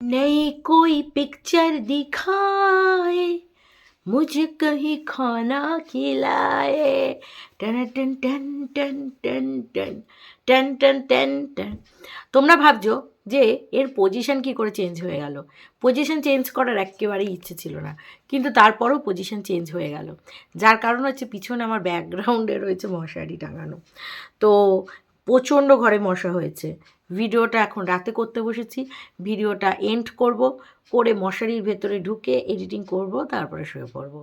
नहीं कोई पिक्चर दिखाए मुझे कहीं खाना खिलाए टन टन टन टन टन ton tan tan tan tan তোমরা ভাবছো যে এর পজিশন কি করে চেঞ্জ হয়ে গেল পজিশন চেঞ্জ করার একেবারেই ইচ্ছে ছিল না কিন্তু তারপরেও পজিশন চেঞ্জ হয়ে গেল যার কারণ হচ্ছে পিছনে আমার ব্যাকগ্রাউন্ডে রয়েছে মশারি টাঙানো তো প্রচণ্ড ঘরে মশা হয়েছে ভিডিওটা এখন রাতে করতে বসেছি। ভিডিওটা এন্ড করব, করে মশারির ভেতরে ঢুকে এডিটিং করব, তারপরে শুয়ে পড়ব।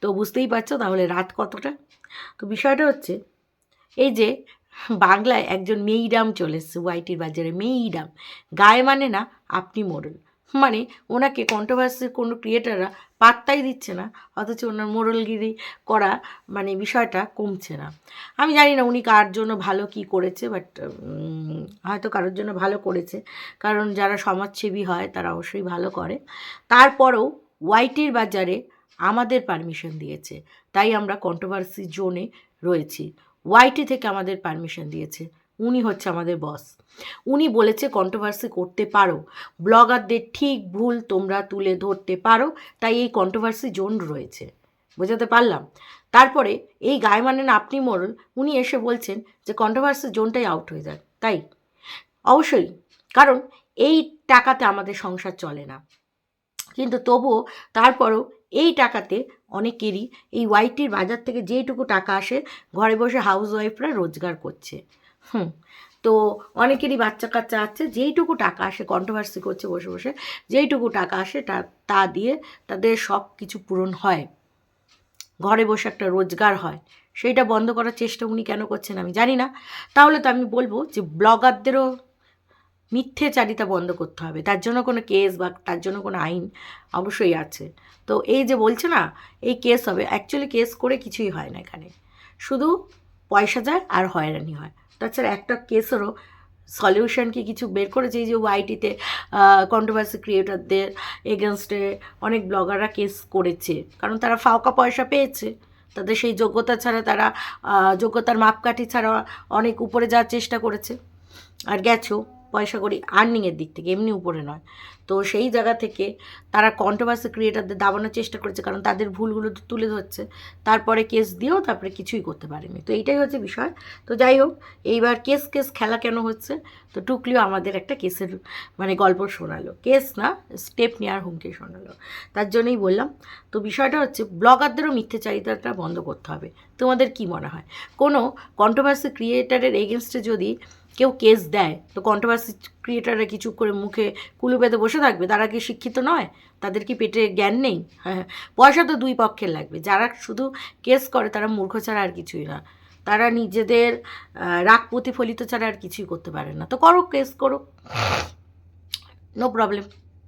তো বুঝতেই পারছ তাহলে রাত কতটা? তো বিষয়টা হচ্ছে, এই যে বাংলায় একজন মেইডাম চলে এসছে ওয়াইটির বাজারে মেইডাম। গায়ে মানে না, আপনি মোড়ল মানে ওনাকে কন্ট্রোভার্সির কোনো ক্রিয়েটাররা পাত্তাই দিচ্ছে না, অথচ ওনার মোড়লগিরি করা মানে বিষয়টা কমছে না। আমি জানি না উনি কার জন্য ভালো কি করেছে বাট হয়তো কারোর জন্য ভালো করেছে। কারণ যারা সমাজসেবী হয় তারা অবশ্যই ভালো করে। তারপরেও ওয়াইটির বাজারে আমাদের পারমিশন দিয়েছে, তাই আমরা কন্ট্রোভার্সি জোনে রয়েছি। ওয়াইটি থেকে আমাদের পারমিশন দিয়েছে। উনি হচ্ছে আমাদের বস উনি বলেছে কন্ট্রোভার্সি করতে পারো। ব্লগারদের ঠিক ভুল তোমরা তুলে ধরতে পারো, তাই এই কন্ট্রোভার্সি জোন রয়েছে। বোঝাতে পারলাম? তারপরে এই গায়ে মানে না আপনি মোড়ল উনি এসে বলছেন যে কন্ট্রোভার্সি জোনটাই আউট হয়ে যায়। তাই? অবশ্যই। কারণ এই টাকাতে আমাদের সংসার চলে না। কিন্তু তবুও তারপরও এই টাকাতে অনেকেরই এই ওয়াইটির বাজার থেকে যেইটুকু টাকা আসে, ঘরে বসে হাউস ওয়াইফরা রোজগার করছে। হুম। তো অনেকেরই বাচ্চা কাচ্চা আছে, যেইটুকু টাকা আসে কন্ট্রোভার্সি করছে বসে বসে, যেইটুকু টাকা আসে তা তা দিয়ে তাদের সব কিছু পূরণ হয়। ঘরে বসে একটা রোজগার হয়। সেইটা বন্ধ করার চেষ্টা উনি কেন করছেন আমি জানি না। তাহলে তো আমি বলব যে ব্লগারদেরও মিথ্যেচারিতা বন্ধ করতে হবে। তার জন্য কোনো কেস বা তার জন্য কোনো আইন অবশ্যই আছে। তো এই যে বলছে না, এই কেস হবে। অ্যাকচুয়ালি কেস করে কিছুই হয় না এখানে। শুধু পয়সা যায় আর হয়রানি হয়। তাছাড়া একটা কেসেরও সলিউশন কি কিছু বের করেছে, এই যে ওয়াইটিতে কন্ট্রোভার্সি ক্রিয়েটারদের এগেনস্টে অনেক ব্লগাররা কেস করেছে। কারণ তারা ফাওকা পয়সা পেয়েছে, তাদের সেই যোগ্যতা ছাড়া তারা যোগ্যতার মাপকাঠি ছাড়া অনেক উপরে যাওয়ার চেষ্টা করেছে। আর গেছো পয়সা করি আর্নিংয়ের দিক থেকে, এমনি উপরে নয়। তো সেই জায়গা থেকে তারা কন্ট্রোভার্সি ক্রিয়েটারদের দাবানোর চেষ্টা করেছে, কারণ তাদের ভুলগুলো তো তুলে ধরছে। তারপরে কেস দিয়েও তারপরে কিছুই করতে পারেনি। তো এইটাই হচ্ছে বিষয়। তো যাই হোক, এইবার কেস কেস খেলা কেন হচ্ছে? তো টুকলিও আমাদের একটা কেসের মানে গল্প শোনালো। কেস না স্টেপ নেওয়ার হুমকি শোনালো। তার জন্যই বললাম, তো বিষয়টা হচ্ছে ব্লগারদেরও মিথ্যেচারিতাটা বন্ধ করতে হবে। তোমাদের কি মনে হয়? কোনো কন্ট্রোভার্সি ক্রিয়েটারের এগেনস্টে যদি কেউ কেস দেয়, তো কন্ট্রোভার্সি ক্রিয়েটাররা কি চুপ করে মুখে কুলু পেতে বসে থাকবে? তারা কি শিক্ষিত নয়? তাদের কি পেটে জ্ঞান নেই? হ্যাঁ পয়সা তো দুই পক্ষের লাগবে। যারা শুধু কেস করে তারা মূর্খ ছাড়া আর কিছুই না। তারা নিজেদের রাগ প্রতিফলিত ছাড়া আর কিছুই করতে পারে না। তো করো কেস করো নো প্রবলেম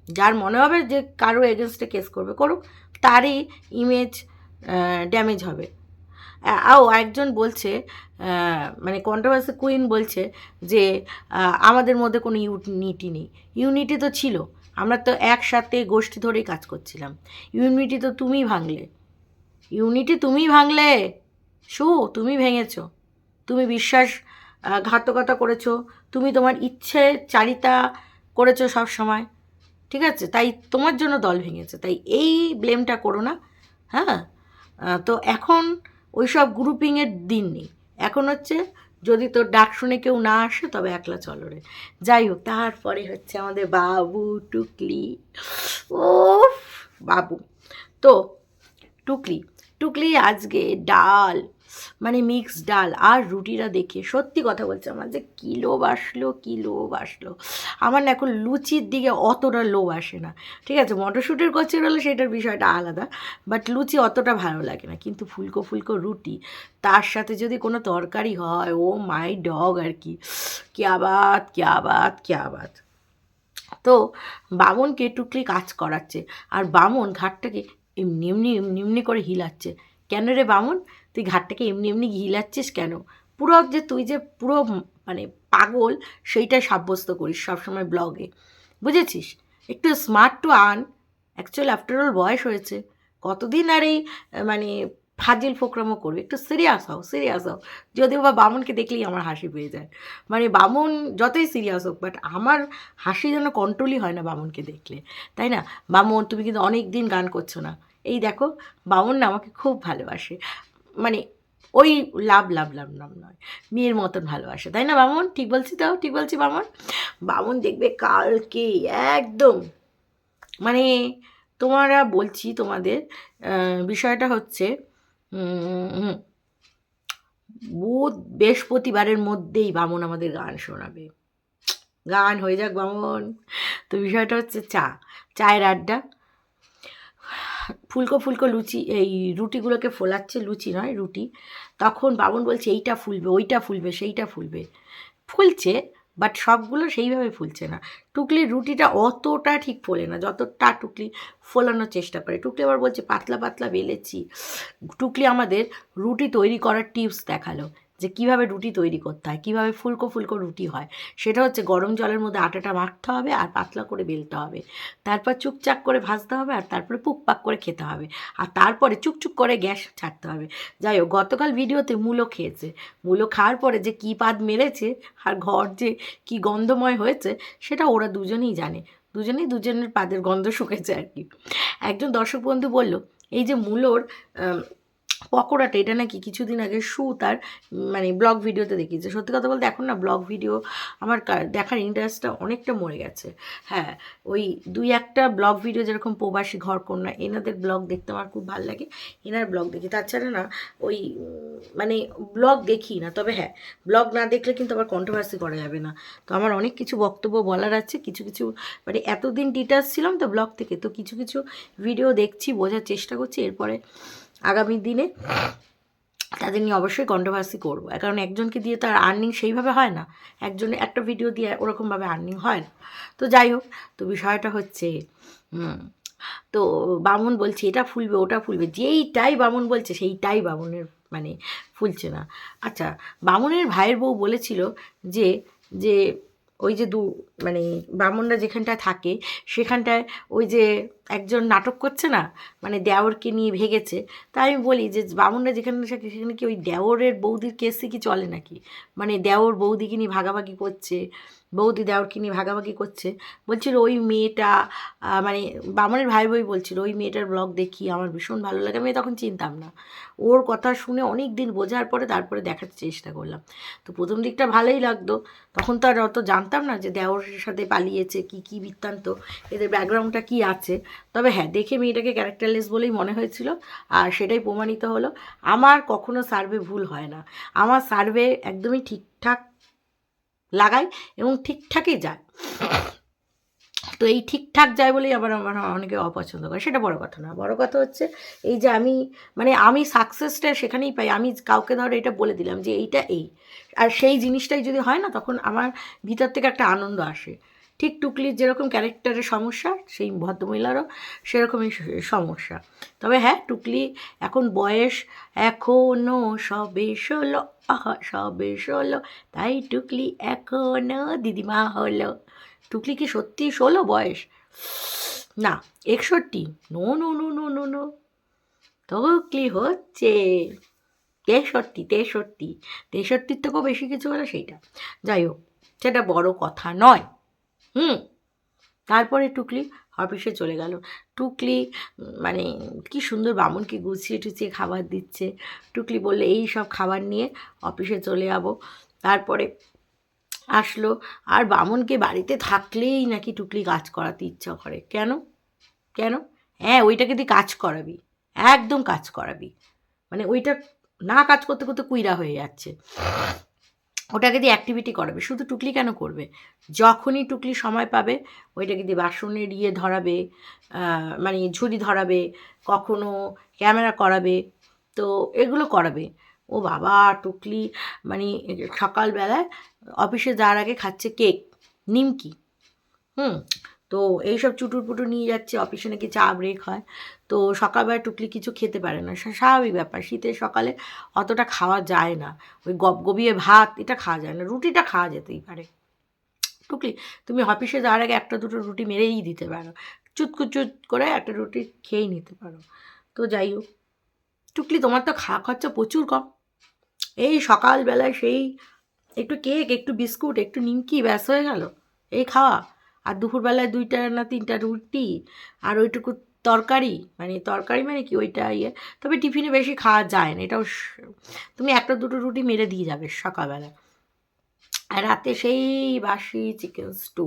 যার মনে হবে যে কারও এগেনস্টে কেস করবে, করুক। তারই ইমেজ ড্যামেজ হবে। আও একজন বলছে মানে কন্ট্রোভার্সি কুইন বলছে যে আমাদের মধ্যে কোনো ইউনিটি নেই। ইউনিটি তো ছিল, আমরা তো একসাথে গোষ্ঠী ধরেই কাজ করছিলাম। ইউনিটি তো তুমি ভাঙলে। ইউনিটি তুমি ভাঙলে, শু, তুমি ভেঙেছো। তুমি বিশ্বাস ঘাতকতা করেছ। তুমি তোমার ইচ্ছে, চারিতা করেছ সব সময়। ঠিক আছে? তাই তোমার জন্য দল ভেঙেছে। তাই এই ব্লেমটা করো না। হ্যাঁ? তো এখন ওই সব গ্রুপিংয়ের দিন নেই। এখন হচ্ছে যদি তোর ডাক শুনে কেউ না আসে, তবে একলা চলো রে। যাই হোক, তারপরে হচ্ছে আমাদের বাবু, টুকলি ও বাবু। তো, টুকলি টুকলি আজকে ডাল মানে মিক্স ডাল আর রুটিটা দেখে সত্যি কথা বলছে আমার যে কি লোভ আসলো, কি লোভ আসলো। আমার না এখন লুচির দিকে অতটা লোভ আসে না। ঠিক আছে, মটরশুটির কচুর হলে সেটার বিষয়টা আলাদা বাট লুচি অতটা ভালো লাগে না। কিন্তু ফুলকো ফুলকো রুটি, তার সাথে যদি কোনো তরকারি হয়, ও মাই ডগ আর কি। ক্যা বাত ক্যা বাত ক্যা বাত। তো বামনকে টুকলি কাজ করাচ্ছে, আর বামন ঘাটটাকে এমনি এমনি এমনি এমনি করে হিলাচ্ছে। কেন রে বামুন? তুই ঘাটটাকে এমনি এমনি হিলাচ্ছিস কেন? পুরো যে তুই যে পুরো মানে পাগল, সেইটাই সাব্যস্ত করিস সবসময় ব্লগে। বুঝেছিস? একটু smart to an actual after all বয়স হয়েছে। কতদিন আর এই মানে ফাজিল ফোকরামও করবে। একটু সিরিয়াস হও সিরিয়াস হও। যদিও বা বামনকে দেখলেই আমার হাসি পেয়ে যায়। মানে বামন যতই সিরিয়াস হোক বাট আমার হাসি যেন কন্ট্রোলই হয় না বামনকে দেখলে। তাই না? বামুন, তুমি কিন্তু অনেক দিন গান করছ না। এই দেখো, বামুন না আমাকে খুব ভালোবাসে। মানে ওই লাভ লাভ লাভ লাভ নয়। মেয়ের মতন ভালোবাসে। তাই না বামন? ঠিক বলছি তো? ঠিক বলছি বামন? বামন দেখবে কালকে একদম মানে তোমারা বলছি তোমাদের বিষয়টা হচ্ছে বুধ বৃহস্পতিবারের মধ্যেই বামন আমাদের গান শোনাবে। গান হয়ে যাক বামন। তো বিষয়টা হচ্ছে চা, চায়ের আড্ডা। ফুলকো ফুলকো লুচি, এই রুটিগুলোকে ফোলাচ্ছে, লুচি নয়, রুটি। তখন বামন বলছে, এইটা ফুলবে, ওইটা ফুলবে, সেইটা ফুলবে। ফুলছে বাট সবগুলো সেইভাবে ফুলছে না। টুকলির রুটিটা অতটা ঠিক ফোলে না, যতটা টুকলি ফোলানোর চেষ্টা করে। টুকলি আবার বলছে, পাতলা পাতলা বেলেছি টুকলি আমাদের রুটি তৈরি করার টিপস দেখাল। যে কীভাবে রুটি তৈরি করতে হয়, কীভাবে ফুলকো ফুলকো রুটি হয়, সেটা হচ্ছে গরম জলের মধ্যে আটাটা মাখতে হবে আর পাতলা করে বেলতে হবে। তারপর চুকচাক করে ভাজতে হবে আর তারপরে পুকপাক করে খেতে হবে। আর তারপরে চুকচুক করে গ্যাস ছাড়তে হবে। যাই হোক, গতকাল ভিডিওতে মূলো খেয়েছে। মূলো খাওয়ার পরে যে কী পাদ মেরেছে আর ঘর যে কী গন্ধময় হয়েছে, সেটা ওরা দুজনেই জানে। দুজনেই দুজনের পাদের গন্ধ শুকেছে আর কি। একজন দর্শক বন্ধু বলল, এই যে মূলোর পকোড়াটা এটা নাকি কিছুদিন আগে সু তার মানে ব্লগ ভিডিওতে দেখিয়েছে। সত্যি কথা বলতে এখন না ব্লগ ভিডিও আমার দেখার ইন্টারেস্টটা অনেকটা মরে গেছে। হ্যাঁ ওই দুই একটা ব্লগ ভিডিও যেরকম প্রবাসী, ঘর কন্যা, এনাদের ব্লগ দেখতে আমার খুব ভালো লাগে। এনার ব্লগ দেখি। তাছাড়া না, ওই মানে ব্লগ দেখি না, তবে হ্যাঁ ব্লগ না দেখলে কিন্তু আবার কন্ট্রোভার্সি করা যাবে না। তো আমার অনেক কিছু বক্তব্য বলার আছে, কিছু কিছু মানে এতদিন ডিটাচ ছিলাম তো ব্লগ থেকে, তো কিছু কিছু ভিডিও দেখছি, বোঝার চেষ্টা করছি। এরপরে আগামী দিনে তাদের নিয়ে অবশ্যই কন্ট্রোভার্সি করব। কারণ একজনকে দিয়ে তার আর্নিং সেইভাবে হয় না। একজনে একটা ভিডিও দিয়ে ওরকমভাবে আর্নিং হয় না। তো যাই হোক, তো বিষয়টা হচ্ছে তো বামুন বলছে, এটা ফুলবে, ওটা ফুলবে। যেইটাই বামুন বলছে, সেইটাই বামুনের মানে ফুলছে না। আচ্ছা বামুনের ভাইয়ের বউ বলেছিল যে যে ওই যে দু মানে ব্রাহ্মণরা যেখানটায় থাকে, সেখানটায় ওই যে একজন নাটক করছে না মানে দেওরকে নিয়ে ভেগেছে। তাই আমি বলি যে ব্রাহ্মণরা যেখানে থাকে, সেখানে কি ওই দেওরের বৌদির কেসে কি চলে নাকি? মানে দেওর বৌদিকে নিয়ে ভাগাভাগি করছে বৌদি দেওরকে নিয়ে ভাগাভাগি করছে? বলছিল, ওই মেয়েটা মানে বামনের ভাই বই বলছিল, ওই মেয়েটার ব্লগ দেখি, আমার ভীষণ ভালো লাগে। আমি তখন চিনতাম না। ওর কথা শুনে অনেক দিন বোঝার পরে তারপরে দেখার চেষ্টা করলাম। তো প্রথম দিকটা ভালোই লাগতো। তখন তো আর অত জানতাম না যে দেওরের সাথে পালিয়েছে, কি কি বৃত্তান্ত, এদের ব্যাকগ্রাউন্ডটা কি আছে। তবে হ্যাঁ দেখে মেয়েটাকে ক্যারেক্টারলেস বলেই মনে হয়েছিল। আর সেটাই প্রমাণিত হলো, আমার কখনো সার্ভে ভুল হয় না। আমার সার্ভে একদমই ঠিকঠাক লাগাই এবং ঠিকঠাকই যায়। তো এই ঠিকঠাক যায় বলেই আবার আমার অনেকে অপছন্দ করে। সেটা বড় কথা না বড় কথা হচ্ছে এই যে আমি মানে আমি সাকসেসটা সেখানেই পাই। আমি কাউকে ধরো এটা বলে দিলাম যে এইটা এই। আর সেই জিনিসটাই যদি হয় না, তখন আমার ভিতর থেকে একটা আনন্দ আসে। ঠিক টুকলির যেরকম ক্যারেক্টারের সমস্যা, সেই ভদ্রমহিলারও সেরকমই সমস্যা। তবে হ্যাঁ টুকলি এখন বয়স এখনও সবে ষোলো, আহা, সবে ষোলো, তাই টুকলি এখনও দিদিমা হলো। টুকলি কি সত্যি ষোলো বয়স? না, একষট্টি। No no no no no no. টুকলি হচ্ছে তেষট্টি তেষট্টি। তেষট্টির থেকেও বেশি কিছু হলো সেইটা। যাই হোক, সেটা বড় কথা নয়। হুম, তারপরে টুকলি অফিসে চলে গেল। টুকলি মানে কি সুন্দর বামনকে গুছিয়ে টুছিয়ে খাবার দিচ্ছে। টুকলি বললে, এই সব খাবার নিয়ে অফিসে চলে যাব। তারপরে আসলো, আর বামুনকে বাড়িতে থাকলেই নাকি টুকলি কাজ করাতে ইচ্ছা করে। কেন? কেন? হ্যাঁ ওইটাকে দিয়ে কাজ করাবি, একদম কাজ করাবি। মানে ওইটা না কাজ করতে করতে কুইরা হয়ে যাচ্ছে। ওটাকে দিয়ে অ্যাক্টিভিটি করাবে। শুধু টুকলি কেন করবে? যখনই টুকলি সময় পাবে, ওইটাকে দিয়ে বাসনের ইয়ে ধরাবে মানে ঝুড়ি ধরাবে, কখনো ক্যামেরা করাবে, তো এগুলো করাবে। ও বাবা, টুকলি মানে সকালবেলায় অফিসে যাওয়ার আগে খাচ্ছে কেক, নিমকি। হুম? তো এইসব চুটুর পুটুর নিয়ে যাচ্ছে, অফিসে নাকি চা ব্রেক হয়। তো সকালবেলা টুকলি কিছু খেতে পারে না স্বাভাবিক ব্যাপার। শীতের সকালে অতটা খাওয়া যায় না। ওই গবগবিয়ে ভাত, এটা খাওয়া যায় না, রুটিটা খাওয়া যেতেই পারে। টুকলি, তুমি অফিসে যাওয়ার আগে একটা দুটো রুটি মেরেই দিতে পারো। চুত করে একটা রুটি খেয়েই নিতে পারো। তো যাই হোক, টুকলি তোমার তো খাওয়া খরচা প্রচুর কম। এই সকালবেলায় সেই একটু কেক, একটু বিস্কুট, একটু নিমকি, ব্যাস হয়ে গেল। এই খাওয়া। আর দুপুরবেলায় দুইটা না তিনটা রুটি আর ওইটুকু তরকারি মানে তরকারি মানে কি ওইটা ইয়ে তবে টিফিনে বেশি খাওয়া যায় না, এটাও তুমি একটা দুটো রুটি মেরে দিয়ে যাবে সকালবেলা। আর রাতে সেই বাসি চিকেন স্টু।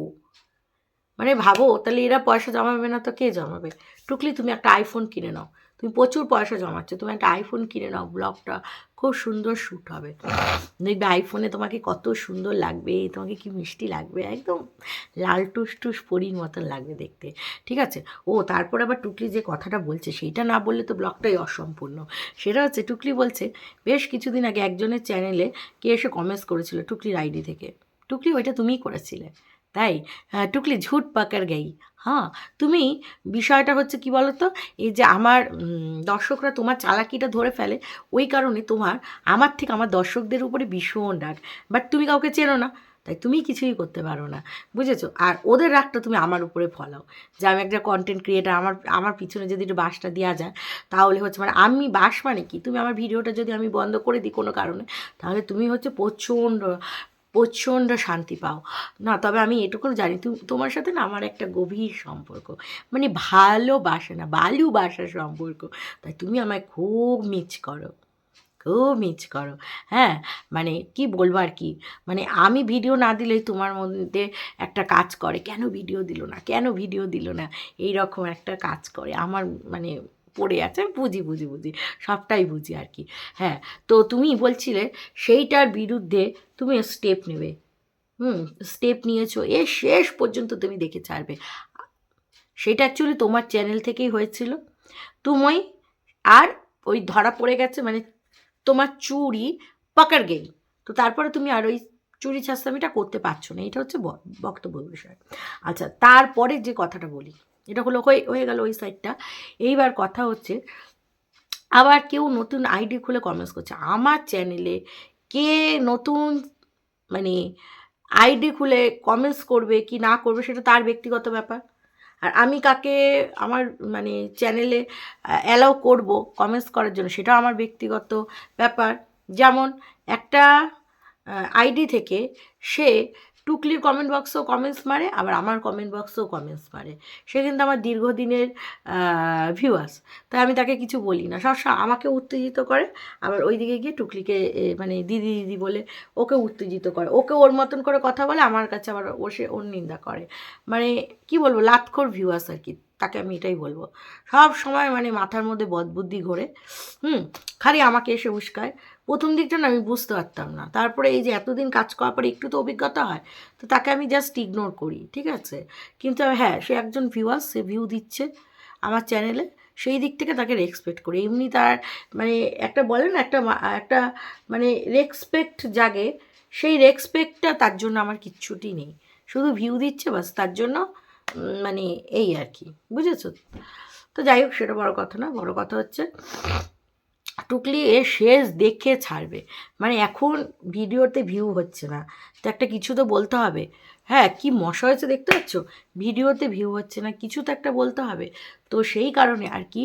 মানে ভাবো, তাহলে এরা পয়সা জমাবে না তো কে জমাবে? টুকলি তুমি একটা আইফোন কিনে নাও। তুমি প্রচুর পয়সা জমাচ্ছ তুমি একটা আইফোন কিনে নাও ব্লগটা খুব সুন্দর শ্যুট হবে। দেখবে আইফোনে তোমাকে কত সুন্দর লাগবে তোমাকে কি মিষ্টি লাগবে একদম লাল টুস টুস পরির মতন লাগবে দেখতে ঠিক আছে? ও তারপর আবার টুকলি যে কথাটা বলছে সেইটা না বললে তো ব্লগটাই অসম্পূর্ণ। সেটা হচ্ছে টুকলি বলছে বেশ কিছুদিন আগে একজনের চ্যানেলে কে এসে কমেন্টস করেছিল টুকলির আইডি থেকে। টুকলি ওইটা তুমিই করেছিলে। তাই হ্যাঁ, টুকলি ঝুট পাকার গাই। হ্যাঁ তুমি বিষয়টা হচ্ছে কি বলো তো এই যে আমার দর্শকরা তোমার চালাকিটা ধরে ফেলে, ওই কারণে তোমার, আমার থেকে আমার দর্শকদের উপরে ভীষণ রাগ। বাট তুমি কাউকে চেনো না, তাই তুমি কিছুই করতে পারো না, বুঝেছ? আর ওদের রাগটা তুমি আমার উপরে ফলাও। যে আমি একটা কন্টেন্ট ক্রিয়েটার আমার আমার পিছনে যদি একটু বাসটা দেওয়া যায়, তাহলে হচ্ছে মানে আমি বাস মানে কি? তুমি আমার ভিডিওটা যদি আমি বন্ধ করে দিই কোনো কারণে, তাহলে তুমি হচ্ছে প্রচণ্ড প্রচণ্ড শান্তি পাও। না, তবে আমি এটুকু জানি তুমি তোমার সাথে না আমার একটা গভীর সম্পর্ক। মানে ভালোবাসা না ভালোবাসার সম্পর্ক। তাই তুমি আমায় খুব মিস করো, খুব মিস করো। হ্যাঁ মানে কি বলব আর কি? মানে আমি ভিডিও না দিলে তোমার মধ্যে একটা কাজ করে। কেন ভিডিও দিল না? কেন ভিডিও দিল না? এই রকম একটা কাজ করে। আমার মানে পড়ে আছে, বুঝি বুঝি বুঝি, সবটাই বুঝি আর কি। হ্যাঁ তো তুমি বলছিলে সেইটার বিরুদ্ধে তুমি স্টেপ নেবে। হুম স্টেপ নিয়েছো, এ শেষ পর্যন্ত তুমি দেখে ছাড়বে। সেটা অ্যাকচুয়ালি তোমার চ্যানেল থেকেই হয়েছিল। তুমি আর ওই ধরা পড়ে গেছে মানে তোমার চুরি পাকার গেই তো তারপরে তুমি আর ওই চুরি ছাস্তামিটা করতে পারছ না, এটা হচ্ছে বক্তব্য বিষয়। আচ্ছা তারপরে যে কথাটা বলি। এটা হলো হয়ে হয়ে গেল ওই সাইডটা এইবার কথা হচ্ছে, আবার কেউ নতুন আইডি খুলে কমেন্টস করছে। আমার চ্যানেলে কে নতুন মানে আইডি খুলে কমেন্টস করবে, কি না করবে, সেটা তার ব্যক্তিগত ব্যাপার। আর আমি কাকে আমার মানে চ্যানেলে অ্যালাউ করব কমেন্টস করার জন্য সেটা আমার ব্যক্তিগত ব্যাপার। যেমন একটা আইডি থেকে সে টুকলির কমেন্ট বক্সেও কমেন্টস মারে, আবার আমার কমেন্ট বক্সেও কমেন্টস মারে। সে কিন্তু আমার দীর্ঘদিনের ভিউয়ার্স তাই আমি তাকে কিছু বলি না। সবসময় আমাকে উত্তেজিত করে, আবার ওই দিকে গিয়ে টুকলিকে মানে দিদি দিদি বলে ওকে উত্তেজিত করে। ওকে ওর মতন করে কথা বলে, আমার কাছে আবার ও সে, ওর নিন্দা করে। মানে কি বলব, লাতখোর ভিউয়ার্স আর কি। তাকে আমি এটাই বলব। সব সময় মানে মাথার মধ্যে বদবুদ্ধি ঘোরে। হুম, খালি আমাকে এসে উস্কায়। প্রথম দিকটা না আমি বুঝতে পারতাম না। তারপরে এই যে এতদিন কাজ করার পরে একটু তো অভিজ্ঞতা হয়, তো তাকে আমি জাস্ট ইগনোর করি, ঠিক আছে? কিন্তু হ্যাঁ সে একজন ভিউয়ার্স সে ভিউ দিচ্ছে আমার চ্যানেলে সেই দিক থেকে তাকে রেসপেক্ট করি। এমনি তার মানে একটা বলেন একটা একটা মানে রেসপেক্ট জাগে। সেই রেসপেক্টটা তার জন্য আমার কিচ্ছুটি নেই। শুধু ভিউ দিচ্ছে বাস তার জন্য মানে এই আর কি বুঝেছ? তো যাই হোক, সেটা বড় কথা না, বড় কথা হচ্ছে, টুকলি এ শেষ দেখে ছাড়বে। মানে এখন ভিডিওতে ভিউ হচ্ছে না। তো একটা কিছু তো বলতে হবে। হ্যাঁ কি মশা হয়েছে দেখতে পাচ্ছ? ভিডিওতে ভিউ হচ্ছে না, কিছু তো একটা বলতে হবে। তো সেই কারণে আর কি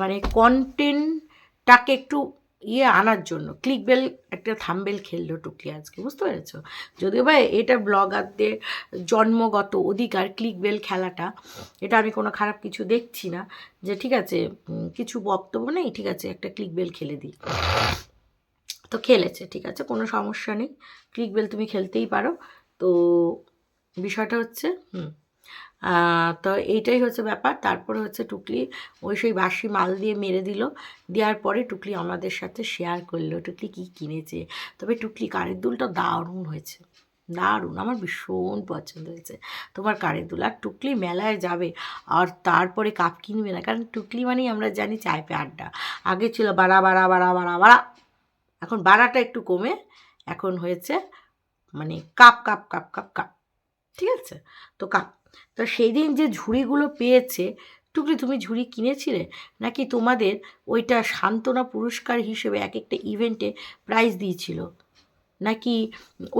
মানে কন্টেন্টটাকে একটু ইয়ে আনার জন্য। ক্লিক বেল একটা থাম্বেল খেললো টুকলি আজকে, বুঝতে পেরেছ? যদিও বা এটা ব্লগারদের জন্মগত অধিকার ক্লিক বেল খেলাটা, এটা আমি কোনো খারাপ কিছু দেখছি না, যে ঠিক আছে কিছু বক্তব্য নেই, ঠিক আছে, একটা ক্লিক বেল খেলে দিই। তো খেলেছে, ঠিক আছে, কোনো সমস্যা নেই। ক্লিক বেল তুমি খেলতেই পারো। তো বিষয়টা হচ্ছে, হুম। তো এইটাই হচ্ছে ব্যাপার। তারপরে হচ্ছে টুকলি ওই সেই বাসি মাল দিয়ে মেরে দিল। দেওয়ার পরে টুকলি আমাদের সাথে শেয়ার করল, টুকলি কী কিনেছে? তবে টুকলি কানের দুলটা দারুণ হয়েছে। দারুণ, আমার ভীষণ পছন্দ হয়েছে তোমার কারের দুল। আর টুকলি মেলায় যাবে আর তারপরে কাপ কিনবে না, কারণ টুকলি মানেই আমরা জানি চায় পে আড্ডা। আগে ছিল বাড়া বাড়া বাড়া বাড়া বাড়া। এখন বাড়াটা একটু কমে, এখন হয়েছে মানে কাপ কাপ কাপ কাপ কাপ। ঠিক আছে? তো কাপ তো সেই দিন যে ঝুড়িগুলো পেয়েছে, টুকরি তুমি ঝুড়ি কিনেছিলে? নাকি তোমাদের ওইটা সান্ত্বনা পুরস্কার হিসেবে এক একটা ইভেন্টে প্রাইজ দিয়েছিল? নাকি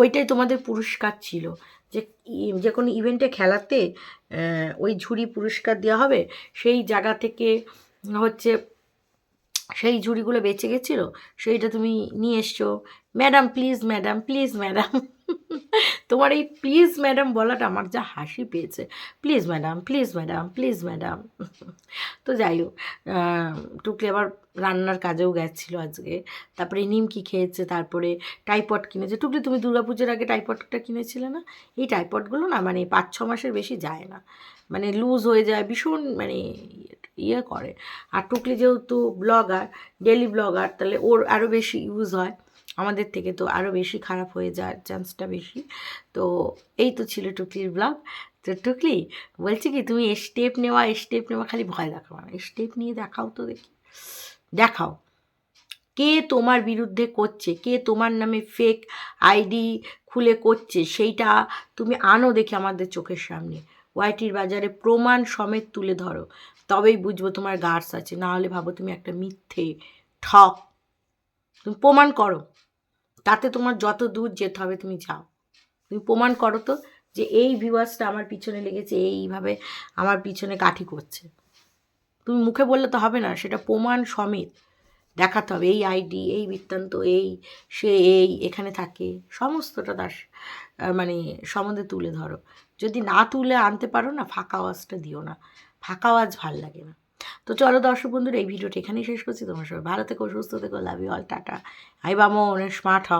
ওইটাই তোমাদের পুরস্কার ছিল? যে যে কোনো ইভেন্টে খেলাতে ওই ঝুড়ি পুরস্কার দেওয়া হবে, সেই জায়গা থেকে হচ্ছে সেই ঝুড়িগুলো বেঁচে গেছিল? সেইটা তুমি নিয়ে এসছো? Madam please madam please madam তোমার এই প্লিজ ম্যাডাম বলাটা আমার যা হাসি পেয়েছে। Please madam please madam please madam তো যাই হোক টুকলি আবার রান্নার কাজেও গেছিল আজকে। তারপরে নিমকি খেয়েছে, তারপরে টাইপট কিনেছে। টুকলি, তুমি দুর্গাপুজোর আগে টাইপটটা কিনেছিলে না? এই টাইপটগুলো না মানে পাঁচ ছ মাসের বেশি যায় না। মানে লুজ হয়ে যায়, ভীষণ মানে ইয়ে করে। আর টুকলি যেহেতু ব্লগার ডেলি ব্লগার তাহলে ওর আরও বেশি ইউজ হয়। আমাদের থেকে তো আরও বেশি খারাপ হয়ে যাওয়ার চান্সটা বেশি। তো এই তো ছিল টুকলির ব্লগ তো টুকলি, বলছি কি, তুমি স্টেপ নেওয়া স্টেপ নেওয়া খালি ভয় দেখাও না। স্টেপ নিয়ে দেখাও তো দেখি। দেখাও। কে তোমার বিরুদ্ধে করছে? কে তোমার নামে ফেক আইডি খুলে করছে? সেইটা তুমি আনো দেখি আমাদের চোখের সামনে। ওয়াইটির বাজারে প্রমাণ সমেত তুলে ধরো। তবেই বুঝব তোমার গার্ডস আছে। না হলে ভাবো তুমি একটা মিথ্যে ঠক। তুমি প্রমাণ করো। তাতে তোমার যত দূর যেতে হবে তুমি যাও। তুমি প্রমাণ করো তো যে এই ভিউয়ার্সটা আমার পিছনে লেগেছে, এইভাবে আমার পিছনে কাঠি করছে। তুমি মুখে বললে তো হবে না, সেটা প্রমাণ সমেত দেখাতে হবে। এই আইডি এই বৃত্তান্ত, এই, সে, এই, এখানে থাকে। সমস্তটা তার মানে সম্বন্ধে তুলে ধরো। যদি না তুলে আনতে পারো না, ফাঁকা আওয়াজটা দিও না। ফাঁকা আওয়াজ ভালো লাগে না। তো চলো দর্শক বন্ধুরা, এই ভিডিওটা এখানেই শেষ করছি। তোমার সবাই ভালো থেকো, সুস্থ থেকো love you all tata. I বামন স্মার্ট হ